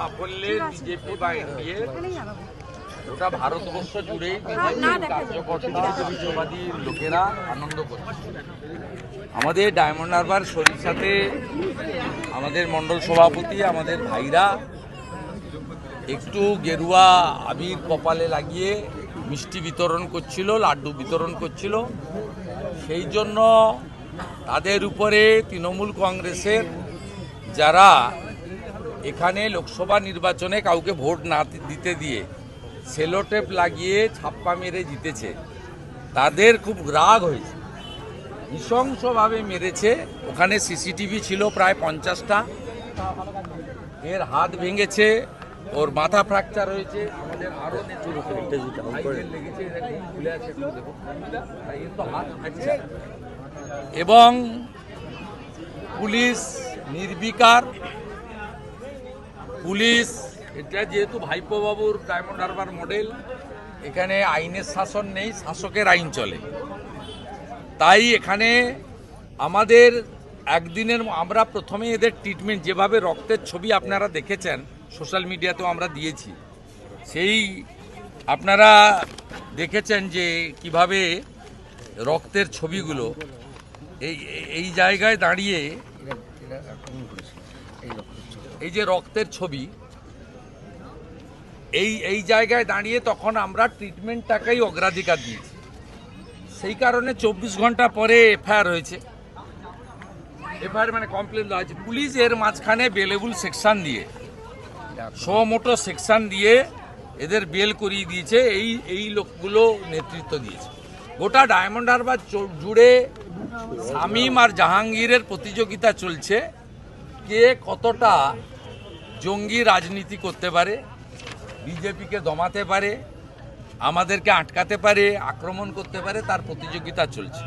সাফল্যে বিজেপি বা এনডিএ ওটা ভারতবর্ষ জুড়েই কার্যকর্তা বিশ্ববাদী লোকেরা আনন্দ করছে। আমাদের ডায়মন্ড হারবার সাথে আমাদের মণ্ডল সভাপতি আমাদের ভাইরা একটু গেরুয়া আবির কপালে লাগিয়ে মিষ্টি বিতরণ করছিল লাড্ডু বিতরণ করছিল। সেই জন্য তাদের উপরে তৃণমূল কংগ্রেসের যারা এখানে লোকসভা নির্বাচনে কাউকে ভোট না দিতে দিয়ে সেলোটেপ লাগিয়ে ছাপ্পা মেরে জিতেছে। তাদের খুব রাগ হয়েছে। নৃশংসভাবে মেরেছে। ওখানে সিসিটিভি ছিল প্রায় পঞ্চাশটা। এর হাত ভেঙেছে। ওর মাথা ফ্র্যাকচার হয়েছে। আমাদের আরও এবং পুলিশ নির্বিকার পুলিশ, এটা যেহেতু ভাইপো বাবুর ডায়মন্ড হারবার মডেল এখানে আইনের শাসন নেই, শাসকের আইন চলে। তাই এখানে আমাদের একদিনের, আমরা প্রথমে এদের ট্রিটমেন্ট যেভাবে রক্তের ছবি আপনারা দেখেছেন সোশ্যাল মিডিয়াতেও আমরা দিয়েছি, সেই আপনারা দেখেছেন যে কীভাবে রক্তের ছবিগুলো এই এই জায়গায় দাঁড়িয়ে এই যে রক্তের ছবি, এই এই জায়গায় দাঁড়িয়ে তখন আমরা ট্রিটমেন্টটাকেই অগ্রাধিকার দিয়েছি। সেই কারণে চব্বিশ ঘণ্টা পরে এফআইআর হয়েছে। এফআইআর মানে কমপ্লেন দেওয়া হয়েছে। পুলিশ এর মাঝখানে বেলেবুল সেকশন দিয়ে মোটো সেকশন দিয়ে এদের বেল করিয়ে দিয়েছে। এই এই লোকগুলো নেতৃত্ব দিয়েছে। গোটা ডায়মন্ড হারবার জুড়ে শামীম আর জাহাঙ্গীরের প্রতিযোগিতা চলছে। কে কতটা জঙ্গি রাজনীতি করতে পারে, বিজেপিকে দমাতে পারে, আমাদেরকে আটকাতে পারে, আক্রমণ করতে পারে, তার প্রতিযোগিতা চলছে।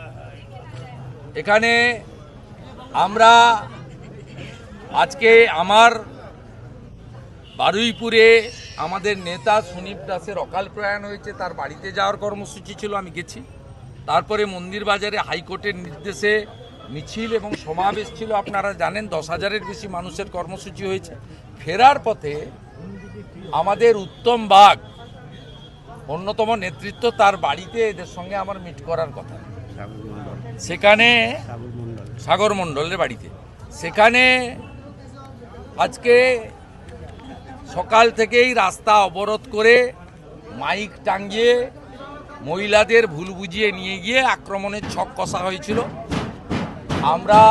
এখানে আমরা আজকে আমার বারুইপুরে আমাদের নেতা সুনীপ দাসের অকাল প্রয়াণ হয়েছে, তার বাড়িতে যাওয়ার কর্মসূচি ছিল, আমি গেছি। তারপরে মন্দির বাজারে হাইকোর্টের নির্দেশে মিছিল এবং সমাবেশ ছিল, আপনারা জানেন, দশ হাজারের বেশি মানুষের কর্মসূচি হয়েছে। ফেরার পথে আমাদের উত্তম বাগ অন্যতম নেতৃত্ব তার বাড়িতে এদের সঙ্গে আমার মিট করার কথা। সেখানে সাগর মণ্ডলের বাড়িতে। সেখানে আজকে সকাল থেকেই রাস্তা অবরোধ করে মাইক টাঙ্গিয়ে মহিলাদের ভুল বুঝিয়ে নিয়ে গিয়ে আক্রমণের ছক কষা হয়েছিল। আমরা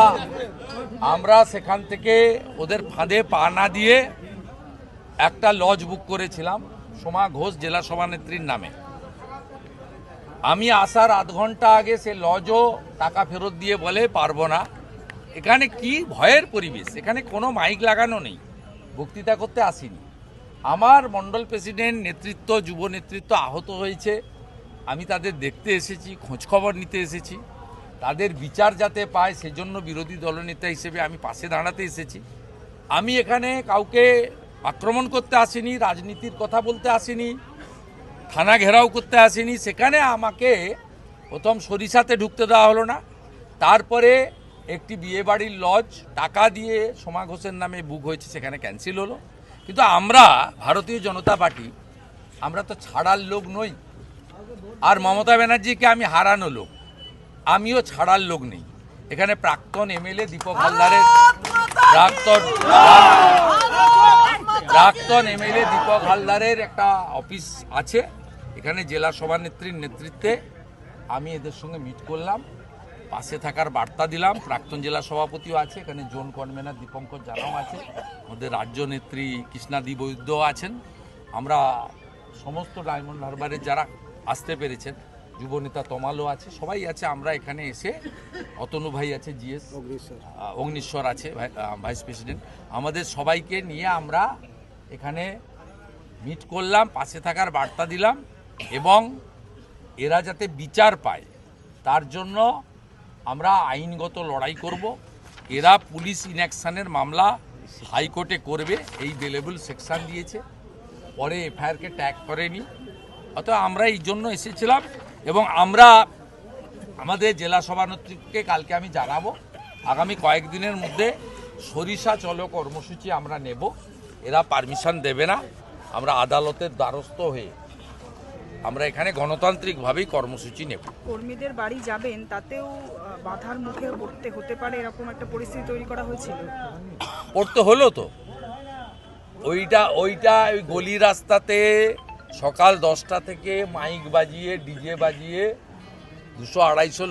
আমরা সেখান থেকে ওদের ফাঁদে পা না দিয়ে একটা লজ বুক করেছিলাম, সোমা ঘোষ জেলা সভানেত্রীর নামে। আমি আসার আধ ঘণ্টা আগে সে লজও টাকা ফেরত দিয়ে বলে, পারব না। এখানে কি ভয়ের পরিবেশ? এখানে কোনো মাইক লাগানো নেই। বক্তৃতা করতে আসিনি। আমার মণ্ডল প্রেসিডেন্ট নেতৃত্ব, যুব নেতৃত্ব আহত হয়েছে। আমি তাদের দেখতে এসেছি, খোঁজখবর নিতে এসেছি। তাদের বিচার যাতে পায়, সেজন্য বিরোধী দলনেতা হিসেবে আমি পাশে দাঁড়াতে এসেছি। আমি এখানে কাউকে আক্রমণ করতে আসিনি, রাজনীতির কথা বলতে আসিনি, থানা ঘেরাও করতে আসিনি, সেখানে আমাকে প্রথম সরিষাতে ঢুকতে দেওয়া হলো না। তারপরে একটি বিয়েবাড়ির লজ টাকা দিয়ে সোমা ঘোষের নামে বুক হয়েছে, সেখানে ক্যান্সেল হলো। কিন্তু আমরা, ভারতীয় জনতা পার্টি, আমরা তো ছাড়ার লোক নই। আর মমতা ব্যানার্জিকে আমি হারানো লোক। আমিও ছাড়ার লোক নেই। এখানে প্রাক্তন এমএলএ দীপক হালদারের প্রাক্তন প্রাক্তন এমএলএ দীপক হালদারের একটা অফিস আছে। এখানে জেলা সভানেত্রীর নেতৃত্বে আমি এদের সঙ্গে মিট করলাম। পাশে থাকার বার্তা দিলাম। প্রাক্তন জেলা সভাপতিও আছে। এখানে জোন কনভেনার দীপঙ্কর জানাও আছে। আমাদের রাজ্য নেত্রী কৃষ্ণাদি বৈদ্য আছেন। আমরা সমস্ত ডায়মন্ড হারবারের যারা আসতে পেরেছেন যুবনেতা তমালও আছে সবাই আছে আমরা এখানে এসে অতনু ভাই আছে জিএস অগ্নিশ্বর। আছে ভাই- ভাইস প্রেসিডেন্ট আমাদের সবাইকে নিয়ে আমরা এখানে মিট করলাম পাশে থাকার বার্তা দিলাম এবং এরা যাতে বিচার পায় তার জন্য আমরা আইনগত লড়াই করব। এরা পুলিশ ইনঅ্যাকশনের মামলা হাইকোর্টে করবে এই বেলেবল সেকশন দিয়েছে। পরে এফআইআরকে ট্যাগ করেনি। অতএব আমরা এই জন্য এসেছিলাম। এবং আমরা আমাদের জেলা সভানেত্রীকে কালকে আমি জানাব। আগামী কয়েকদিনের মধ্যে সরিষা চলো কর্মসূচি আমরা নেব। এরা পারমিশন দেবে না। আমরা আদালতের দ্বারস্থ হয়ে আমরা এখানে গণতান্ত্রিকভাবেই কর্মসূচি নেব। কর্মীদের বাড়ি যাবেন তাতেও বাধার মুখে পড়তে হতে পারে এরকম একটা পরিস্থিতি তৈরি করা হয়েছিল। পড়তে হলো তো। ওইটা ওইটা ওই গলি রাস্তাতে সকাল দশটা থেকে মাইক বাজিয়ে ডিজে বাজিয়ে দুশো আড়াইশো